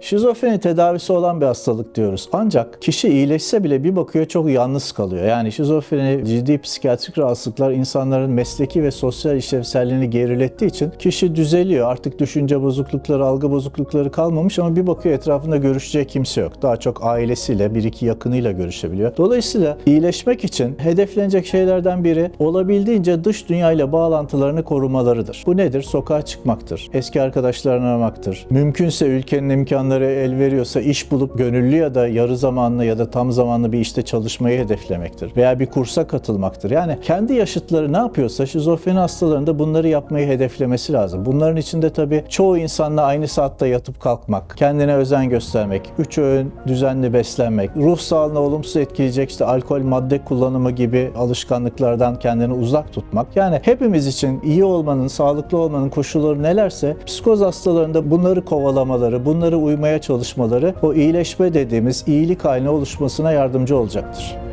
Şizofreni tedavisi olan bir hastalık diyoruz. Ancak kişi iyileşse bile bir bakıyor çok yalnız kalıyor. Yani şizofreni ciddi psikiyatrik rahatsızlıklar insanların mesleki ve sosyal işlevselliğini gerilettiği için kişi düzeliyor. Artık düşünce bozuklukları, algı bozuklukları kalmamış ama bir bakıyor etrafında görüşeceği kimse yok. Daha çok ailesiyle, bir iki yakınıyla görüşebiliyor. Dolayısıyla iyileşmek için hedeflenecek şeylerden biri olabildiğince dış dünyayla bağlantılarını korumalarıdır. Bu nedir? Sokağa çıkmaktır. Eski arkadaşlarını aramaktır. Mümkünse ülkenin imkanları el veriyorsa iş bulup gönüllü ya da yarı zamanlı ya da tam zamanlı bir işte çalışmayı hedeflemektir. Veya bir kursa katılmaktır. Yani kendi yaşıtları ne yapıyorsa şizofreni hastalarında bunları yapmayı hedeflemesi lazım. Bunların içinde tabii çoğu insanla aynı saatte yatıp kalkmak, kendine özen göstermek, üç öğün düzenli beslenmek, ruh sağlığına olumsuz etkileyecek işte alkol, madde kullanımı gibi alışkanlıklardan kendini uzak tutmak. Yani hepimiz için iyi olmanın, sağlıklı olmanın koşulları nelerse psikoz hastalarında bunları kovalamaları, bunları uymaya çalışmaları o iyileşme dediğimiz iyilik haline oluşmasına yardımcı olacaktır.